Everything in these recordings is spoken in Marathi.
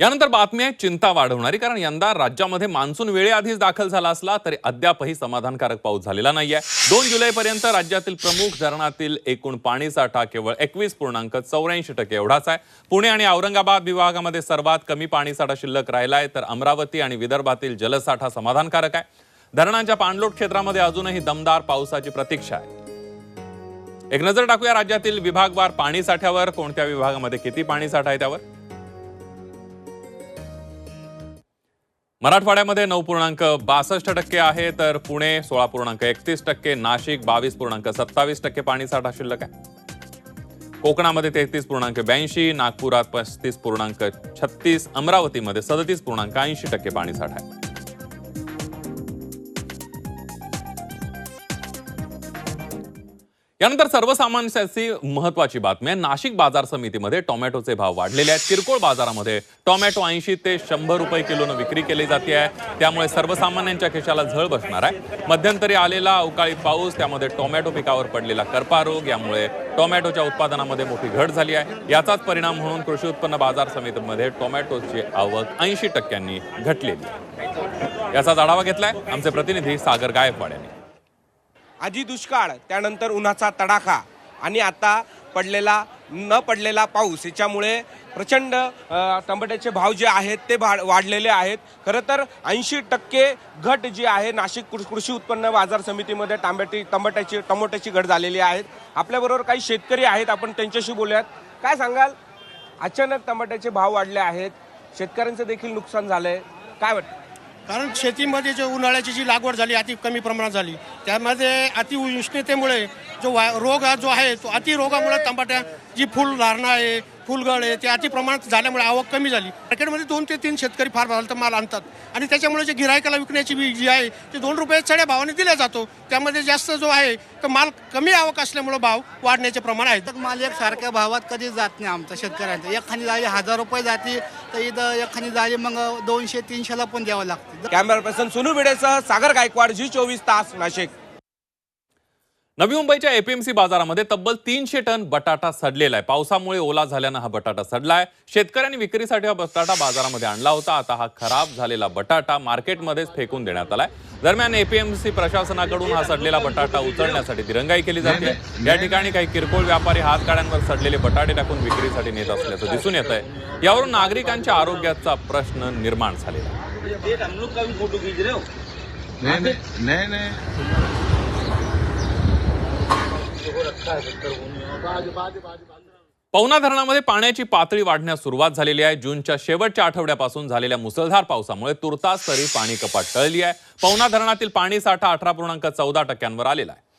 यानंतर बातमी आहे चिंता वाढवणारी. कारण यंदा राज्यामध्ये मान्सून वेळेआधीच दाखल झाला असला तरी अद्यापही समाधानकारक पाऊस झालेला नाहीये. दोन जुलैपर्यंत राज्यातील प्रमुख धरणातील एकूण पाणीसाठा केवळ एकवीस पूर्णांक चौऱ्याऐंशी टक्के एवढाच आहे. पुणे आणि औरंगाबाद विभागामध्ये सर्वात कमी पाणीसाठा शिल्लक राहिलाय तर अमरावती आणि विदर्भातील जलसाठा समाधानकारक आहे. धरणांच्या पाणलोट क्षेत्रामध्ये अजूनही दमदार पावसाची प्रतीक्षा आहे. एक नजर टाकूया राज्यातील विभागवार पाणी साठ्यावर कोणत्या विभागामध्ये किती पाणीसाठा आहे त्यावर? मराठवाड्यामध्ये नऊ पूर्णांक बासष्ट टक्के आहे तर पुणे सोळा पूर्णांक एकतीस टक्के नाशिक बावीस पूर्णांक सत्तावीस टक्के पाणीसाठा शिल्लक आहे. कोकणामध्ये तेहतीस पूर्णांक ब्याऐंशी नागपुरात पस्तीस पूर्णांक छत्तीस अमरावतीमध्ये सदतीस पूर्णांक ऐंशी टक्के पाणीसाठा आहे. यानंतर सर्वसामान्यांसाठी महत्वाची बातमी आहे. नाशिक बाजार समितीमध्ये टोमॅटोचे भाव वाढलेले आहेत. किरकोळ बाजारामध्ये टोमॅटो ऐंशी ते शंभर रुपये किलोनं विक्री केली जाते आहे. त्यामुळे सर्वसामान्यांच्या खिशाला झळ बसणार आहे. मध्यंतरी आलेला अवकाळी पाऊस त्यामध्ये टोमॅटो पिकावर पडलेला करपा रोग यामुळे टोमॅटोच्या उत्पादनामध्ये मोठी घट झाली आहे. याचाच परिणाम म्हणून कृषी उत्पन्न बाजार समितीमध्ये टोमॅटोची आवक ऐंशी टक्क्यांनी घटलेली याचा याचाच आढावा घेतलाय आमचे प्रतिनिधी सागर गायकवाड यांनी. आधी दुष्काळ त्यानंतर उन्हाचा तडाखा आणि आता पडलेला न पडलेला पाऊस. याच्यामुळे प्रचंड टमाट्याचे भाव जे आहेत ते भा- वाढलेले आहेत. खरं तर ऐंशी टक्के घट जी आहे नाशिक कृषी उत्पन्न बाजार समितीमध्ये टांबॅटी टमाट्याची टमोट्याची घट झालेली आहे. आपल्याबरोबर काही शेतकरी आहेत आपण त्यांच्याशी बोलूयात. काय सांगाल? अचानक टमाट्याचे भाव वाढले आहेत. शेतकऱ्यांचं देखील नुकसान झालंय. काय वाटतं? कारण शेतीमध्ये जे उन्हाळ्याची जी लागवड झाली अति कमी प्रमाणात झाली त्यामध्ये अति उष्णतेमुळे जो वा रोग हा जो आहे तो अति रोगामुळे जी फुल धारणा आहे फुलगळ आहे ते अति प्रमाणात झाल्यामुळे आवक कमी झाली. मार्केटमध्ये दोन ते तीन शेतकरी फार तर माल आणतात. आणि त्याच्यामुळे जे गिरायकाला विकण्याची बी जी आहे ते दोन रुपये चढ्या भावाने दिला जातो. त्यामध्ये जास्त जो आहे तर माल कमी आवक असल्यामुळे भाव वाढण्याचे प्रमाण आहे. तर माल एक सारख्या भावात कधीच जात नाही आमचा शेतकऱ्यांचा. एखादी जाळी हजार रुपये जाते तर इथं एखादी जाळी मग दोनशे तीनशेला पण द्यावं लागते. कॅमेरा पर्सन सुनू भिडेसह सागर गायकवाड जी चोवीस तास नाशिक. नवी मुंबईच्या एपीएमसी बाजारामध्ये तब्बल तीनशे टन बटाटा सडलेला आहे. पावसामुळे ओला झाल्यानं हा बटाटा सडलाय. शेतकऱ्यांनी विक्रीसाठी हा बटाटा बाजारामध्ये आणला होता. आता हा खराब झालेला बटाटा मार्केटमध्येच फेकून देण्यात आलाय. दरम्यान एपीएमसी प्रशासनाकडून हा सडलेला बटाटा उचलण्यासाठी दिरंगाई केली जाते. या ठिकाणी काही किरकोळ व्यापारी हातगाड्यांवर सडलेले बटाटे टाकून विक्रीसाठी नेत असल्याचं दिसून येत आहे यावरून नागरिकांच्या आरोग्याचा प्रश्न निर्माण झालेला आहे. पवना धरणामध्ये पाण्याची पातळी वाढण्यास सुरुवात झालेली आहे. जूनच्या शेवटच्या आठवड्यापासून झालेल्या मुसळधार पावसामुळे तुर्तास तरी पाणी कपात टळली आहे. पवना धरणातील पाणी साठा अठरा पूर्णांक चौदा टक्क्यांवर आलेला आहे.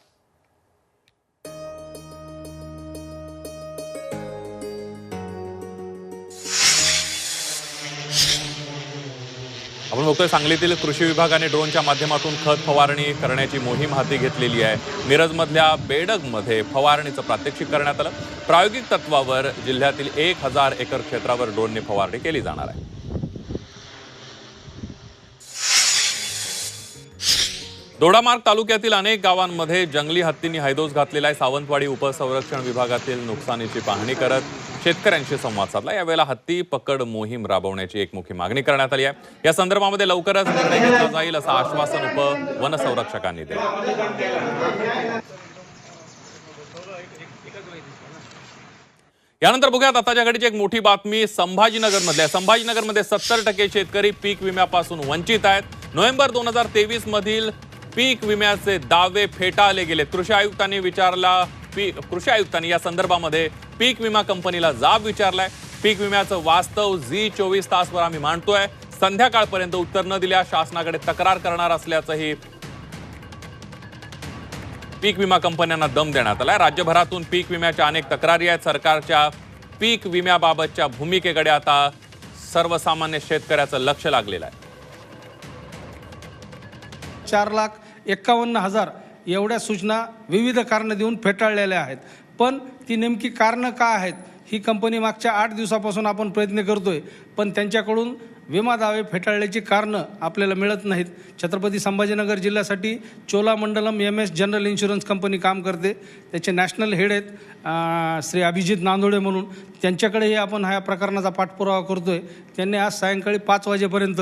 आपण बघतोय सांगलीतील कृषी विभागाने ड्रोनच्या माध्यमातून खत फवारणी करण्याची मोहीम हाती घेतलेली आहे. मिरजमधल्या बेडगमध्ये फवारणीचं प्रात्यक्षिक करण्यात आलं. प्रायोगिक तत्वावर जिल्ह्यातील एक हजार एकर क्षेत्रावर ड्रोनने फवारणी केली जाणार आहे. दोडामार्ग तालुक्यातील अनेक गावांमध्ये जंगली हत्तींनी हैदोस घातलेला आहे. सावंतवाडी उपसंरक्षण विभागातील नुकसानीची पाहणी करत शेतकऱ्यांशी संवाद साधला. यावेळेला हत्ती पकड मोहीम राबवण्याची एक मागणी करण्यात आली आहे. या संदर्भामध्ये लवकरच निर्णय घेतला जाईल असं आश्वासन उप वनसंरक्षकांनी दिलं. यानंतर बघूयात आताच्या घडीची एक मोठी बातमी संभाजीनगर मधल्या संभाजीनगरमध्ये सत्तर टक्के शेतकरी पीक विम्यापासून वंचित आहेत. नोव्हेंबर दोन हजार तेवीस मधील पीक विम्याचे दावे फेटाळले गेले कृषी आयुक्तांनी विचारला पी- कृषी आयुक्तांनी या संदर्भामध्ये पीक विमा कंपनीला जाब विचारलाय. पीक विम्याचं वास्तव झी चोवीस तासवर आम्ही मांडतोय. संध्याकाळपर्यंत उत्तर न दिल्या शासनाकडे तक्रार करणार असल्याचंही पीक विमा कंपन्यांना दम देण्यात आलाय. राज्यभरातून पीक विम्याच्या अनेक तक्रारी आहेत. सरकारच्या पीक विम्याबाबतच्या भूमिकेकडे आता सर्वसामान्य शेतकऱ्याचं लक्ष लागलेलं आहे. चार लाख एक्कावन्न हजार एवढ्या सूचना विविध कारणं देऊन फेटाळलेल्या आहेत. पण ती नेमकी कारणं का आहेत? ही कंपनी मागच्या आठ दिवसापासून आपण प्रयत्न करतोय. पण त्यांच्याकडून विमा दावे फेटाळल्याची कारणं आपल्याला मिळत नाहीत. छत्रपती संभाजीनगर जिल्ह्यासाठी Cholamandalam M S general insurance company काम करते. त्याचे नॅशनल हेड आहेत श्री अभिजित नांदोडे म्हणून. त्यांच्याकडेही आपण ह्या प्रकरणाचा पाठपुरावा करतोय. त्यांनी आज सायंकाळी पाच वाजेपर्यंत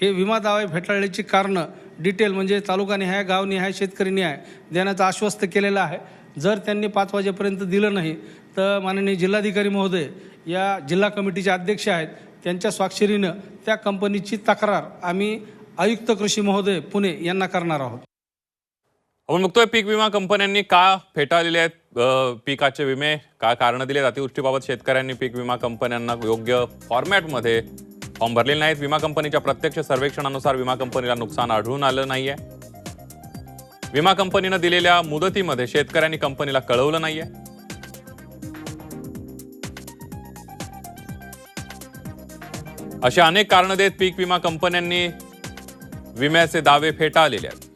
हे विमा दावे फेटाळल्याची कारणं डिटेल म्हणजे तालुकानिहाय गावनिहाय शेतकरीनिहाय देण्याचं आश्वस्त केलेलं आहे. जर त्यांनी पाच वाजेपर्यंत दिलं नाही तर माननीय जिल्हाधिकारी महोदय या जिल्हा कमिटीचे अध्यक्ष आहेत. त्यांच्या स्वाक्षरीनं त्या कंपनीची तक्रार आम्ही आयुक्त कृषी महोदय पुणे यांना करणार आहोत. आपण बघतोय पीक विमा कंपन्यांनी का फेटाळलेले आहेत? पिकाचे विमे का कारण दिले अतिवृष्टीबाबत शेतकऱ्यांनी पीक विमा कंपन्यांना योग्य फॉर्मॅटमध्ये फॉर्म भरलेले नाहीत. विमा कंपनीच्या प्रत्यक्ष सर्वेक्षणानुसार विमा कंपनीला नुकसान आढळून आलं नाहीये. विमा कंपनीनं दिलेल्या मुदतीमध्ये शेतकऱ्यांनी कंपनीला कळवलं नाहीये. अशी अनेक कारणं देत पीक विमा कंपन्यांनी विम्याचे दावे फेटाळलेले आहेत.